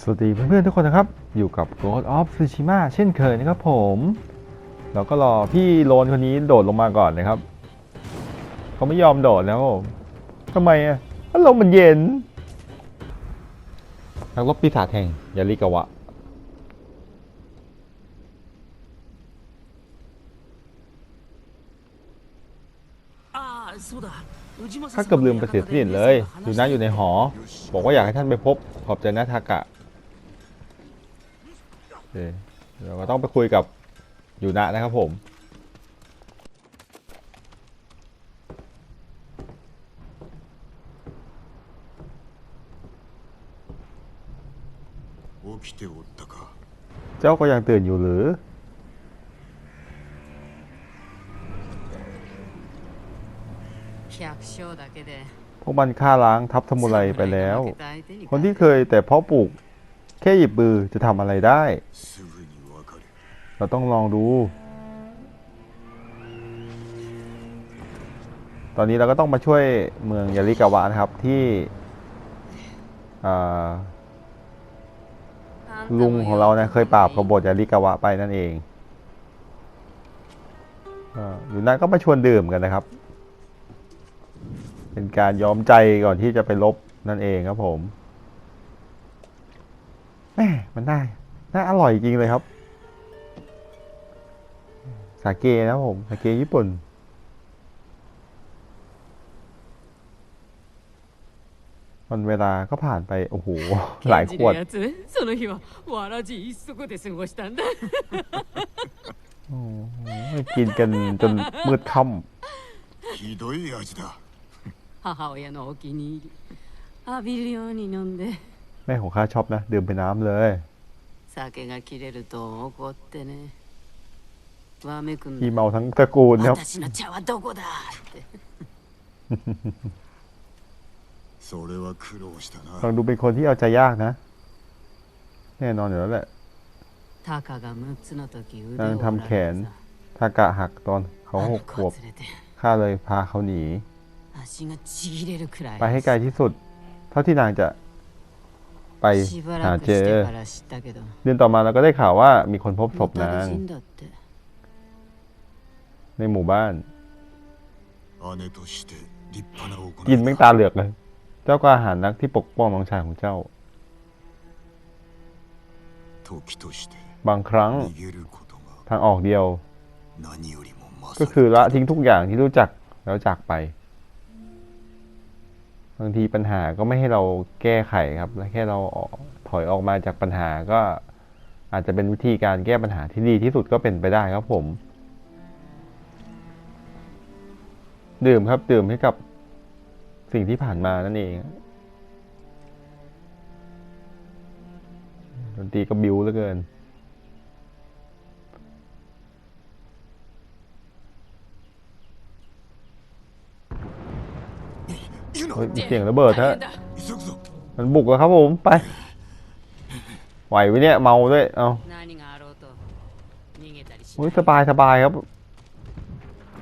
สวัสดีเพื่อนๆทุกคนนะครับ อยู่กับ Ghost of Tsushima เช่นเคยนะครับผม เราก็รอพี่โลนคนนี้โดดลงมาก่อนนะครับ เขาไม่ยอมโดดแล้วทำไมอะพัดลมมันเย็น นักรบปีศาจแห่งยาริกาวะถ้าเกือบลืมไปเสียสิ้นเลย อยู่นะอยู่ในหอ บอกว่าอยากให้ท่านไปพบ ขอบใจนะทากะ เดี๋ยวเราต้องไปคุยกับอยู่นะนะครับผมเจ้าก็ยังตื่นอยู่หรือพวกมันฆ่าล้างทัพสมุไรไปแล้ว คนที่เคยแต่เพาะปลูก แค่หยิบมือจะทำอะไรได้ เราต้องลองดู ตอนนี้เราก็ต้องมาช่วยเมืองยาริกาวะนะครับที่ลุงของเราเนะเคยปราบกบฏยาริกาวะไปนั่นเองอยู่นั้นก็มาชวนดื่มกันนะครับ เป็นการยอมใจก่อนที่จะไปลบนั่นเองครับผม ม่มันน่าน่าอร่อยจริงเลยครับ สาเกนะครับผม สาเกญี่ปุ่น วันเวลาก็ผ่านไป โอ้โห หลายขวด ケンジのやつその日はわらじ一足で過ごしたんだ โอ้โหกินกันจนมืดค่ ひどい味だ母親のお気に入り浴びるように飲んでำ แม่ของข้าชอบนะ ดื่มเป็นน้ำเลย 酒が切れると怒ってねわめくん พี่ だ เมาทั้งตระกูลครับ 私の茶はどこだって それは苦労したな ฟังดูเป็นคนที่เอาใจยากนะ แน่นอนอยู่แล้วแหละ タカが6つの時腕を折 นั่ง られ ทำแขน てさ ทากะหักตอนเขา あ ห の กข 子 ว を บ 連れて ข้าเลยพาเขาหนี 足がちぎれるくらい ไปให้ไกลที่สุด เท่าที่นางจะ ไปหาเจอ เดือนต่อมาเราก็ได้ข่าวว่ามีคนพบศพนาง ในหมู่บ้าน กินแม่งตาเหลือกเลย เจ้าก็อาหารนักที่ปกป้องน้องชายของเจ้า บางครั้งทางออกเดียว ก็คือละทิ้งทุกอย่างที่รู้จักแล้วจากไป บางทีปัญหาก็ไม่ให้เราแก้ไขครับแค่เราถอยออกมาจากปัญหาก็อาจจะเป็นวิธีการแก้ปัญหาที่ดีที่สุดก็เป็นไปได้ครับผม ดื่มครับดื่มให้กับสิ่งที่ผ่านมานั่นเองดนตรีก็บิวเหลือเกิน เสียงระเบิดฮะมันบุกแล้วครับผมไปไหวไหมเนี่ยเมาด้วยเอาโอ้ยสบายสบายครับ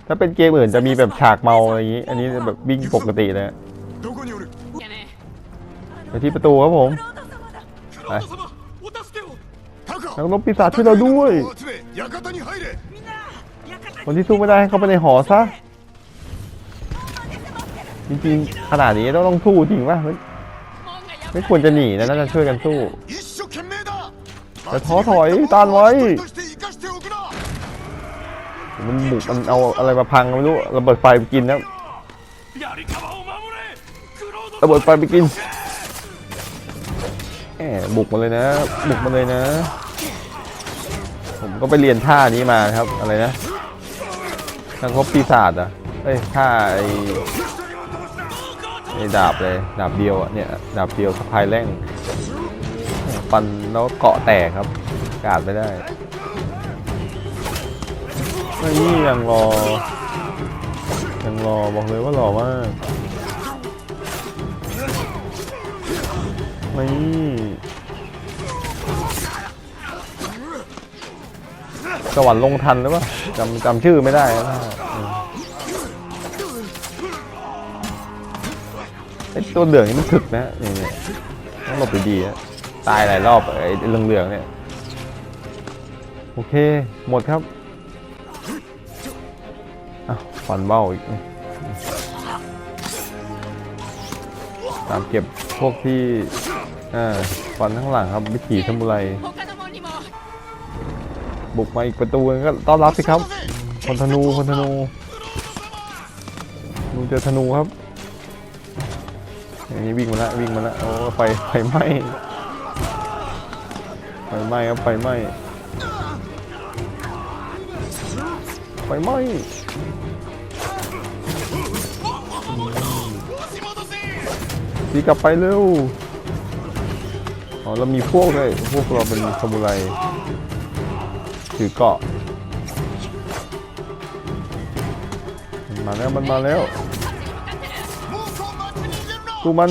ถ้าเป็นเกมอื่นจะมีแบบฉากเมาอะไรอย่างนี้ อันนี้แบบวิ่งปกติเลยไปที่ประตูครับผมไปนักรบปีศาจช่วยเราด้วยคนที่สู้ไม่ได้ให้เข้าไปในหอซะ จริงๆขนาดนี้ต้องต้องสู้จริงว่ะไม่ไม่ควรจะหนีนะน่าจะช่วยกันสู้แต่ท้อถอยตานไว้มันบุกมันเอาอะไรมาพังไม่รู้ระเบิดไฟไปกินนะระเบิดไฟไปกินแหมบุกมาเลยนะ บุกมาเลยนะ ผมก็ไปเรียนท่านี้มาครับอะไรนะทักรบปีศาจอะเอ้ยท่าไอ ไอ้ดาบเลยดาบเดียวอะเนี่ยดาบเดียวสะพายแร่งฟันแล้วเกาะแตกครับกาดไม่ได้ไม่นี่ยังรอ ยังรอบอกเลยว่ารอมากไม่สวรรค์ลงทันหรือเปล่าจำจำชื่อไม่ได้แล้ว ไอตัวเหลืองนี่มันถึกนะเนี่ยนี่ต้องหลบดีๆนะตายหลายรอบไอเรืองเหลืองเนี่ย โอเค หมดครับอะฟันเบ้าอีกตามเก็บพวกที่อ่าฟันข้างหลังครับวิถีทำอะไรบุกมาอีกประตูนึงก็ต้อนรับสิครับคนธนูคนธนูนูเจอธนูครับ อันนี้วิ่งมาแล้ววิ่งมาแล้วโอ้ไฟไฟไหม้ไฟไหม้ครับไฟไหม้ไฟไหม้ตีกลับไปเร็วอ๋อเรามีพวกด้วยพวกเราเป็นซามูไรถือเกาะมาแล้วมันมาแล้ว ดูมัน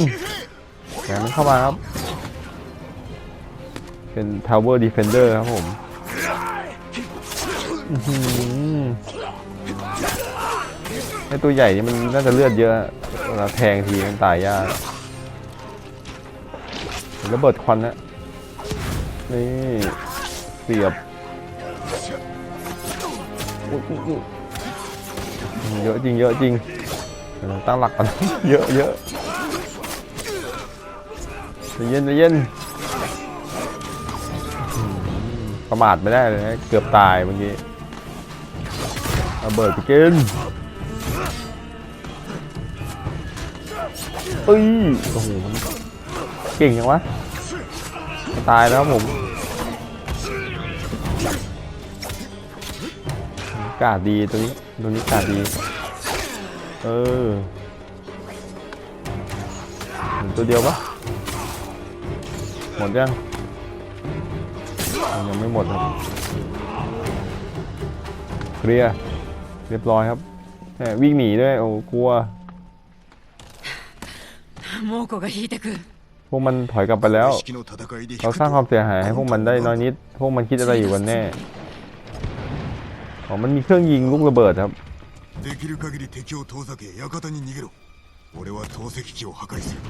แกมันเข้ามาครับ เป็น Tower Defender ครับผมอื้อหือไอตัวใหญ่นี่มันน่าจะเลือดเยอะเวลาแทงทีมันตายยากระเบิดควันนะนี่เสียบเยอะจริงเยอะจริงตั้งหลักก่อนเยอะเยอะ เย็นใจเย็นประมาทไม่ได้เลยนะ เกือบตายเมื่อกี้ระเบิดไปกินเอ้ยโอ้โหเก่งจังวะ ตายแล้วผมกาดดีตัวนี้ตัวนี้กาดดี เออตัวเดียวปะ หมดยังยังไม่หมดครับเคลียร์เรียบร้อยครับแหมวิ่งหนีด้วยโอ้กลัว 猛虎が引いてく พวกมันถอยกลับไปแล้ว 式の戦いで引 เรา く สร้างความ と เสียหายให้พวกมันได้น้อยนิด พวกมันคิดอะไรอยู่กันแน่อ๋อมันมีเครื่องยิงลูกระเบิดครับ できる限り敵を遠ざけ館に逃げろ俺は投石機を破壊する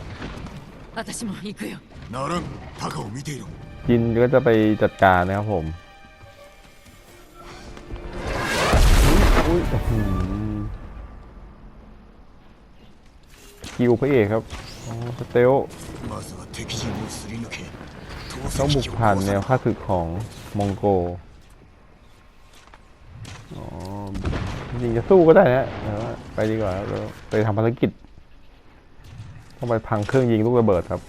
私も行くよならんタカを見ていろ จินก็จะไปจัดการนะครับผมอุ๊ยอื้อหือคิวพระเอกครับอ๋อสเตล まずは敵陣をすり抜け投 ต้องบุ 石 ก 機を ผ่าน 壊 แน さ ว ない ค่าศึกของมองโก อ๋อจริงจะสู้ก็ได้นะแต่ว่าไปดีกว่าครับเราไปทำภารกิจ ต้องไปพังเครื่องยิงลูกระเบิดครับ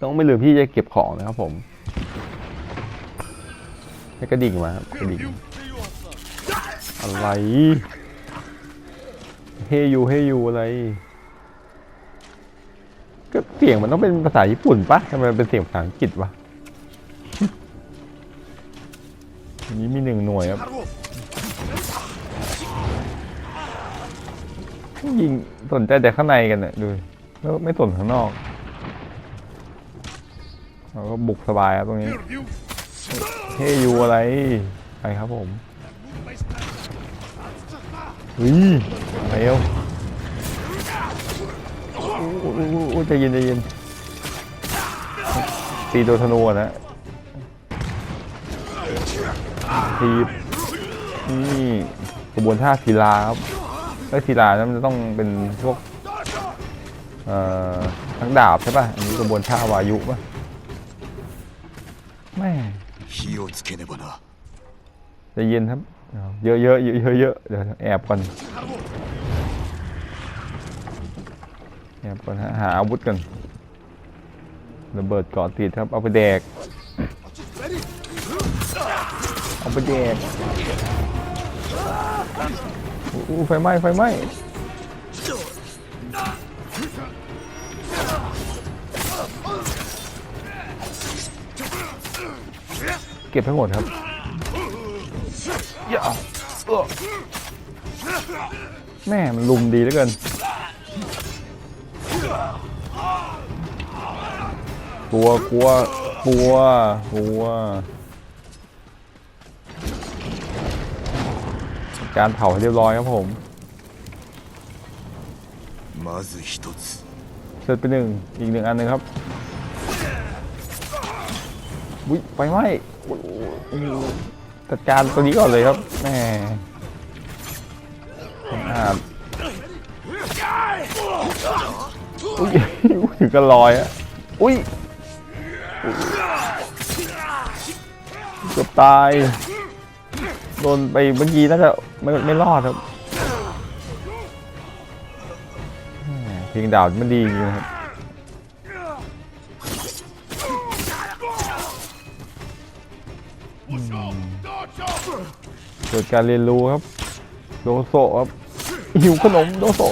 ต้องไม่ลืมที่จะเก็บของนะครับผมให้กระดิ่งมาครับกระดิ่งอะไร เฮยูเฮยูอะไร ก็เสียงมันต้องเป็นภาษาญี่ปุ่นปะทำไมมันเป็นเสียงภาษาอังกฤษวะนนี้มีหนึ่งหน่วยครับ ยิงสนใจแต่ข้างในกันน่ะดูแล้วไม่สนข้างนอกเราก็บุกสบายครับตรงนี้เฮ้ยอยู่อะไรไปครับผมอุ้ยเร็วอู้อู้อู้อู้ใจเย็นจเย็นตีโดนธนูอะนะทีนี่กระบวนท่าศิลาครับ เอ้กีลานั้นมันจะต้องเป็นพวกเอ่อนักดาบใช่ป่ะอันนี้กระบวนท่าวายุป่ะแม่จะเย็นครับ เยอะๆเยอะๆเยอะๆเดี๋ยวแอบก่อนแอบก่อนหาอาวุธกันระเบิดก่อติดครับ เอาไปแดก เอาไปแดก อู้ไฟไหม้ไฟไหม้เก็บทั้งหมดครับอย่าเอ้อแม่มันลุมดีเหลือเกินกลัวกลัวกลัวกลัว การเผาเรียบร้อยครับผมเสร็จไปหนึ่งอีกหนึ่งอันนึงครับวิไปไหมจัดการตัวนี้ก่อนเลยครับแหมอาดอุ้ยถึงก็ลอยอะอุ้ยเกือบตาย โดนไปเมื่อกี้น่าจะ ไม่ไม่รอดครับเพลงดาวมันดีจริงๆนะครับเกิดการเรียนรู้ครับ โดโซครับ หิวขนมโดโซ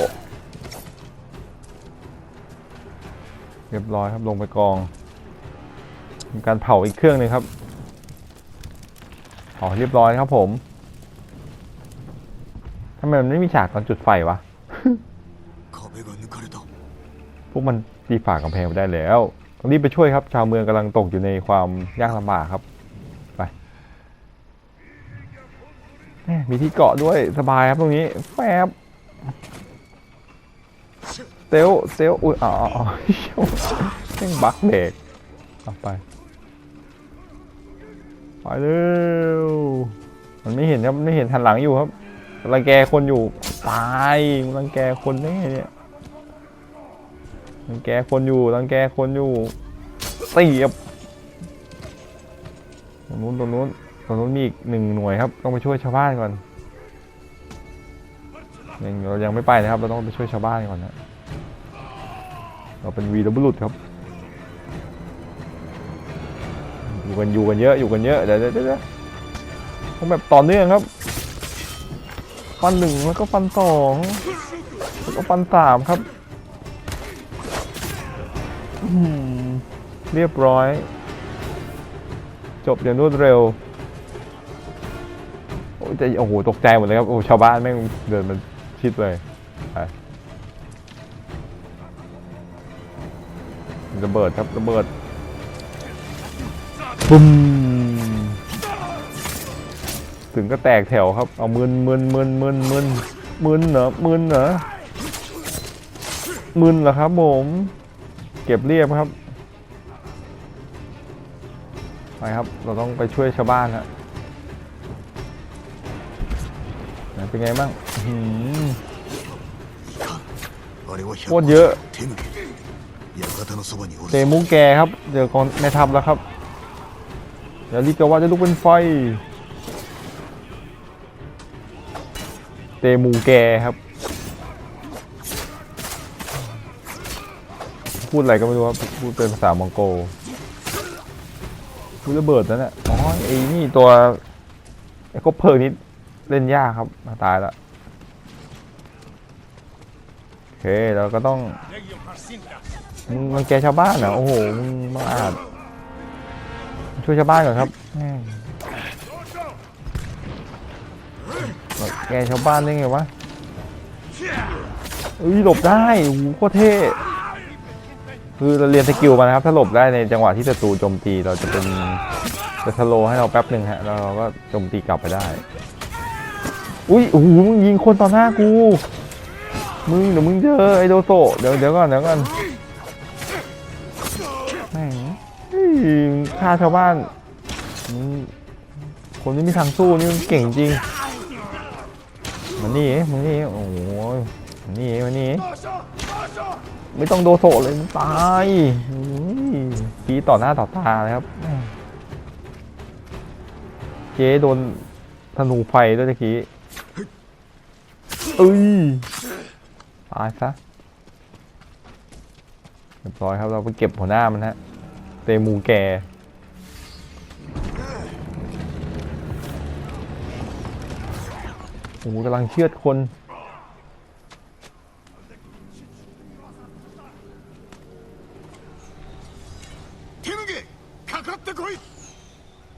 เรียบร้อยครับลงไปกองมีการเผาอีกเครื่องหนึงครับเผาเรียบร้อยครับผม ทำไมมันไม่มีฉากตอนจุดไฟวะ พวกมันตีฝ่ากำแพงไปได้แล้วรีบไปช่วยครับ ชาวเมืองกำลังตกอยู่ในความยากลำบากครับ ไป มีที่เกาะด้วยสบายครับตรงนี้ แฟบเซลเซลอุ้ยอ๋อเร่งบักเด็กเอาไป ไปเร็วมันไม่เห็นครับ ไม่เห็นทันหลังอยู่ครับ รังแกคนอยู่ตายมันรังแกคนได้ไงเนี่ยรังแกคนอยู่รังแกคนอยู่เสียบตรงนู้นตรงนู้นตรงนู้นมีอีกหนึ่งหน่วยครับ ต้องไปช่วยชาวบ้านก่อนยังเรายังไม่ไปนะครับ เราต้องไปช่วยชาวบ้านก่อนนะเราเป็นวีรบุรุษครับอยู่กันอยู่กันเยอะอยู่กันเยอะเดี๋ยวเดี๋ยวเดี๋ยวต้องแบบต่อเนื่องครับ ฟันหนึ่งแล้วก็ฟันสองแล้วก็ฟันสามครับเรียบร้อย จบอย่างรวดเร็วโอ้ยแต่โอ้โหตกใจหมดเลยครับโอ้ชาวบ้านแม่งเดินมันชิดเลยไประเบิดครับระเบิดปุ้ม ถึงก็แตกแถวครับ เอามึนมึนมึนมึนมึนมึนเหรอมึนเหรอมึนเหรอครับผมเก็บเรียบครับไปครับ เราต้องไปช่วยชาวบ้านฮะเป็นไงบ้างโคตรเยอะเตมุกแกครับเดี๋ยวก่อนงม่ทับแล้วครับเดี๋ยวรีกว่าจะลุกเป็นไฟ เตมูแกครับ พูดอะไรก็ไม่รู้ครับพูดเป็นภาษามองโกพูดระเบิดนั่นแหละอ๋อไอ้นี่ตัวไอ้คบเพลิงนี่เล่นยากครับมาตายละโอเคเราก็ต้องมึงรังแกชาวบ้านเหรอโอ้โหมึงมาอาจช่วยชาวบ้านก่อนครับ แกชาวบ้านได้ไงวะเอ้ยหลบได้โอ้โหโคตรเท่คือเราเรียนสกิลมานะครับ ถ้าหลบได้ในจังหวะที่ศัตรูโจมตีเราจะเป็นจะสโลให้เราแป๊บหนึ่งฮะแล้วเราก็โจมตีกลับไปได้ อุ้ยโอ้โหมึงยิงคนต่อหน้ากูมึงเดี๋ยวมึงเจอไอโดโซเดี๋ยวเดี๋ยวก่อนเดี๋ยวก่อนแม่งฆ่าชาวบ้านคนที่มีทางสู้นี่มันเก่งจริง มันนี่มันนี่โอ้โหมันนี่มันนี่ไม่ต้องโดโซะเลยมันตายอุ้ยทีต่อหน้าต่อตาเลยครับแม่งเจ๊โดนธนูไฟด้วยตะกี้เอ้ยตายซะเรียบร้อยครับเราไปเก็บหัวหน้ามันฮะ เตมูแก โอ้กำลังเชือดคน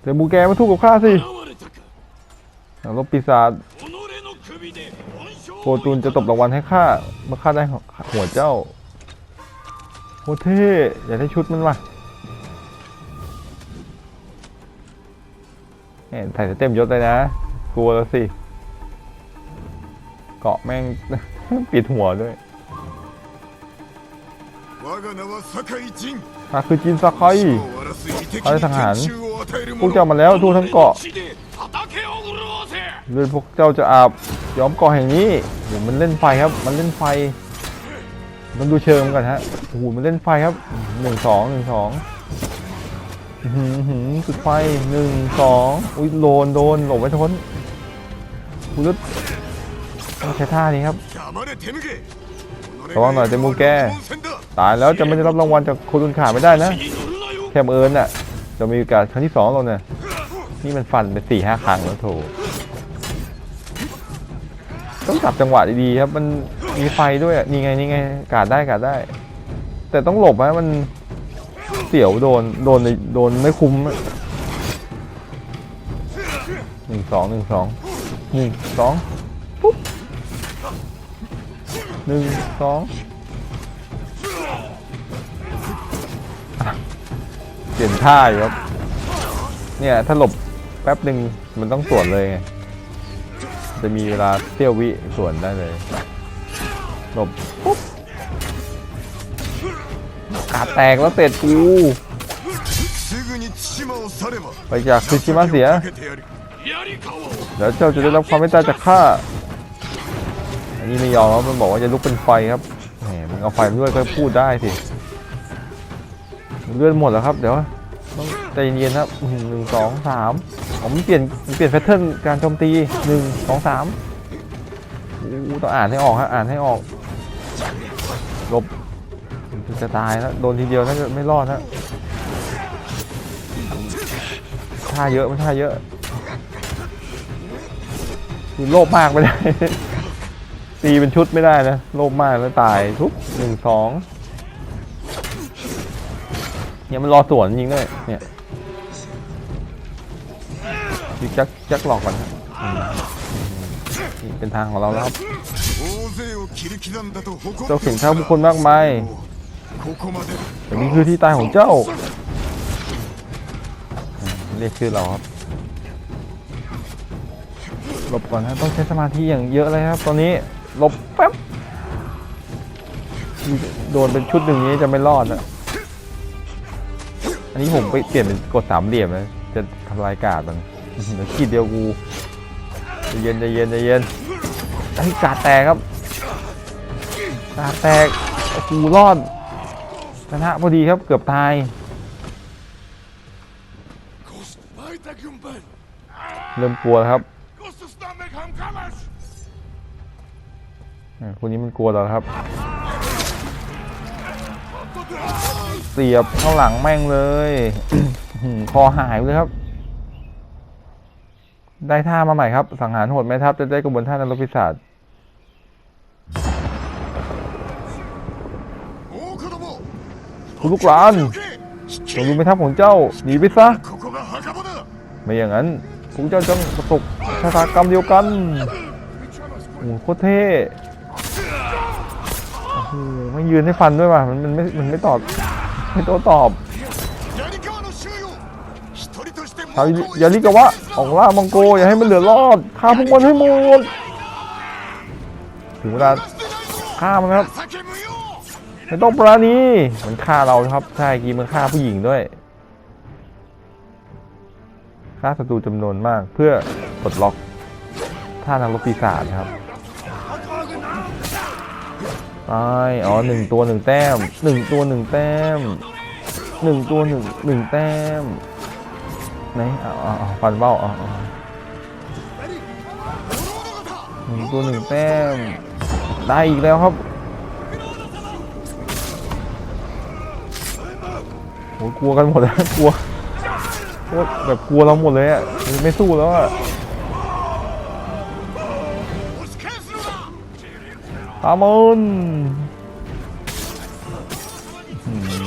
เดี๋ยวบูแกมาทุกกับข้าสิลบปีศาจโคตูนจะตบรางวัลให้ข้าเมื่อข้าได้หัวเจ้าโคเท่อยากได้ชุดมันมาใส่เต็มยศเลยนะ กลัวแล้วสิ เกาะแม่ง ปิดหัวด้วยข้าคือจินซาคอยเข้าทหาร พวกเจ้ามาแล้วทั่วทั้งเกาะเลือพวกเจ้าจะอาบย้อมเกาะแห่งนี้โหมันเล่นไฟครับ มันเล่นไฟมันดูเชิงกันฮะโอ้โหมันเล่นไฟครับหนึ่งสองหนึ่งสองสุดไฟหนึ่งสองอุ้ยโดนโดนหลบไว้ทนอุ้ย ใช้ท่านี้ครับระวังหน่อยจะมูแกตายแล้วจะไม่ได้รับรางวัลจากคนรุนขาไม่ได้นะแค่เอิญน่ะจะมีโอกาสครั้งที่สองเราเนี่ยนี่มันฟันไปสี่ห้าครั้งแล้วโถต้องจับจังหวะดีๆครับ มันมีไฟด้วยนี่ไงนี่ไงกาดได้กาดได้ แต่ต้องหลบนะมันเสียวโดนโดนโดนไม่คุ้มหนึ่งสองหนึ่งสองหนึ่งสองปุ๊บ หนึ่งสองเปลี่ยนท่าอยู่ครับ เนี่ยถ้าหลบแป๊บหนึ่งมันต้องสวนเลยไง จะมีเวลาเตี้ยววิสวนได้เลย หลบปุ๊บกาดแตกแล้วเสร็จกูไปจากซูชิมะเสีย แล้วเจ้าจะได้รับความเมตตาจากข้า อันนี้ไม่ยอมครับมันบอกว่าจะลุกเป็นไฟครับแหมมึงเอาไฟมาด้วยก็พูดได้สิเลื่อดหมดแล้วครับเดี๋ยวต้องใจเย็นครับหนึ่งสองสามผมเปลี่ยนเปลี่ยนแพทเทิร์นการโจมตีหนึ่งสองสามอู้ต้องอ่านให้ออกฮะอ่านให้ออกลบจะตายแล้วโดนทีเดียวน่าจะไม่รอดฮะท่าเยอะมันท่าเยอะคือโลภมากไม่ได้ ตีเป็นชุดไม่ได้นะ โลภมากแล้วตายทุบหนึ่งสองเนี่ยมันรอสวนยิงด้วยเนี่ยยิงจักจักหลอกก่อนครับนี่เป็นทางของเราแล้วครับเจ้าเข็นข้าผู้คนมากมายแต่นี่คือที่ตายของเจ้าเรียกชื่อเราครับหลบก่อนนะต้องใช้สมาธิอย่างเยอะเลยครับ ตอนนี้ ลบแป๊บโดนเป็นชุดหนึ่งนี้จะไม่รอดอะอันนี้ผมไปเปลี่ยนเป็นกดสามเหลี่ยมนะจะทำลายกาดมันเดี๋ขีดเดียวกูจเย็นจเย็นจเย็นไอ้กาดแตกครับ กาดแตกกูรอดชนะพอดีครับเกือบตายเริ่มกลัวครับ คนนี้มันกลัวแล้วครับ เสียบข้างหลังแม่งเลยคอหายเลยครับ ได้ท่ามาใหม่ครับ สังหารโหดแม่ทัพจะได้กระบวนท่านรกพิศาจคุณลูกหลานจงดูแม่ทัพของเจ้าหนีไปซะ ไม่อย่างนั้นพวกเจ้าจะประสบชะตากรรมเดียวกันโอ้โคตรเท่ ไม่ยืนให้ฟันด้วยว่ะมันมันไม่มันไม่ตอบไม่โตตอบเอาอย่าริกว่าออกล่ามังโกอย่าให้มันเหลือรอดฆ่าพวกมันให้หมดถึงเวลาฆ่ามันครับไม่ต้องปราณีมันฆ่าเราครับใช่กีมันฆ่าผู้หญิงด้วยฆ่าศัตรูจำนวนมากเพื่อปลดล็อกท่านางรบปีศาจครับ ตายอ๋อหนึ่งตัวหนึ่งแต้มหนึ่งตัวหนึ่งแต้มหนึ่งตัวหนึ่งหนึ่งแต้มไหนอาเอฟันเบ้าอาเอหนึ่งตัวหนึ่งแต้มได้อีกแล้วครับโอ้ยกลัวกันหมดแล้วกลัวกลัวแบบกลัวเราหมดเลยอะไม่สู้แล้วอะ ปาโมน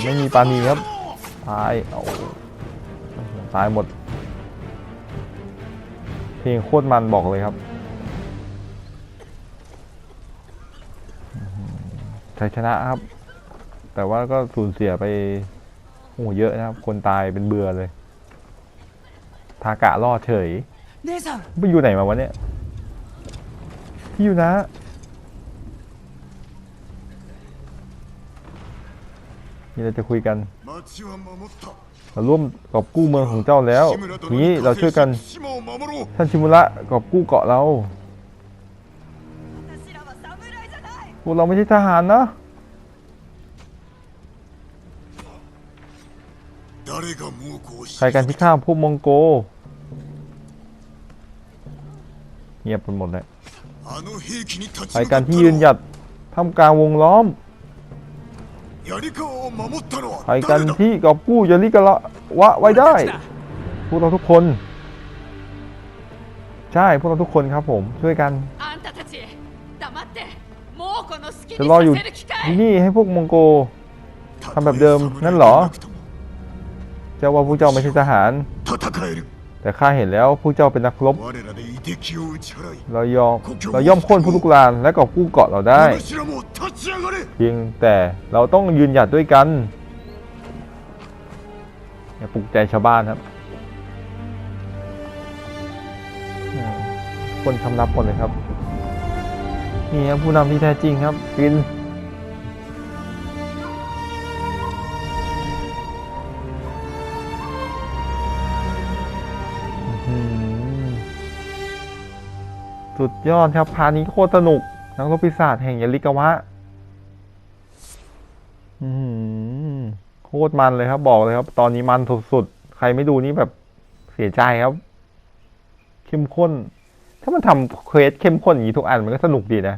ไม่มีปานีครับตายเอาตายหมด เพลงโคตรมันบอกเลยครับชัยชนะครับ แต่ว่าก็สูญเสียไปโอ้เยอะนะครับ คนตายเป็นเบื่อเลย ทากะรอดเฉยไม่อยู่ไหนมาวะเนี่ย พี่อยู่นะ มีอะไรจะคุยกันเราร่วมกอบกู้เมืองของเจ้าแล้ว นี้เราช่วยกัน ท่านชิมุระกอบกู้เกาะเรา พวกเราไม่ใช่ทหารนะใครกันที่ฆ่าพวกมองโก เงียบไปหมดเลยใครกันที่ยืนหยัดทำการวงล้อม ใครกันที่กอบกู้ยาริกะละวะไว้ได้ พวกเราทุกคน ใช่พวกเราทุกคนครับผมช่วยกันจะรออยู่ที่นี่ให้พวกมองโกทำแบบเดิมนั่นหรอ เจ้าว่าพวกเจ้าไม่ใช่ทหาร แต่ข้าเห็นแล้วผู้เจ้าเป็นนักรบ เรายอมเราย่อมค้นผู้ลุกลานและก็กู้เกาะเราได้ เพียงแต่เราต้องยืนหยัดด้วยกันอย่าปลุกใจชาวบ้านครับ คนคำนับหมดเลยครับ นี่ครับผู้นำที่แท้จริงครับกิน สุดยอดครับพาร์ทนี้โคตรสนุก นักรบปีศาจแห่งยาลิกาวะอืมโคตรมันเลยครับ บอกเลยครับ ตอนนี้มันสุดๆ ใครไม่ดูนี่แบบเสียใจครับ เข้มข้น ถ้ามันทำเควสเข้มข้นอย่างนี้ทุกอันมันก็สนุกดีนะ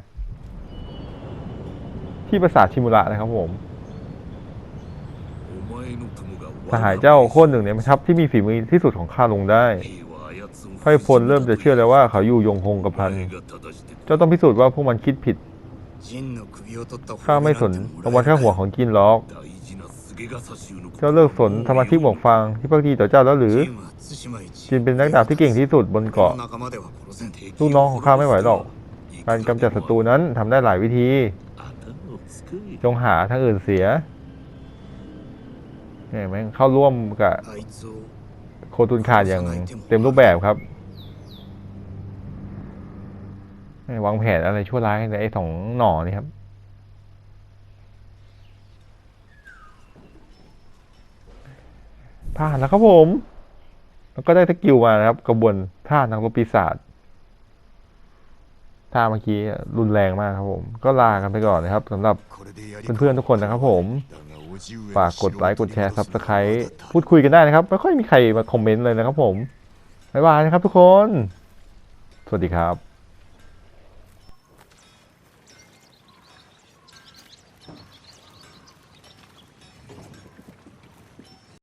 ที่ปราสาทชิมุระนะครับผมสหายเจ้าโคตรหนึ่งในทัพที่มีฝีมือที่สุดของข้าลงได้ ไพร่พลเริ่มจะเชื่อแล้วว่าเขาอยู่ยงคงกับพัน เจ้าต้องพิสูจน์ว่าพวกมันคิดผิด ข้าไม่สนประวันแค่หัวของกินหรอก เจ้าเลิกสนสมาธิบอกฟังที่พักดีต่อเจ้าแล้วหรือจินเป็นนักดาบที่เก่งที่สุดบนเกาะ ลูกน้องของข้าไม่ไหวหรอก การกำจัดศัตรูนั้นทำได้หลายวิธี จงหาทางอื่นเสียเนี่ยแม่งเข้าร่วมกับโค ตุนขาดอย่างเต็มรูปแบบครับเนี่ยวางแผนอะไรชั่วร้ายในไอ้สองหน่อนี่ครับผ่านแล้วครับผม แล้วก็ได้สกิลมานะครับ กระบวนท่านักรบปีศาจ ท่าเมื่อกี้รุนแรงมากครับผม ก็ลากันไปก่อนนะครับสำหรับเพื่อนๆทุกคนนะครับผม ฝากกดไลค์กดแชร์ซับสไครต์พูดคุยกันได้นะครับ ไม่ค่อยมีใครมาคอมเมนต์เลยนะครับผม บ๊ายบายนะครับทุกคน สวัสดีครับ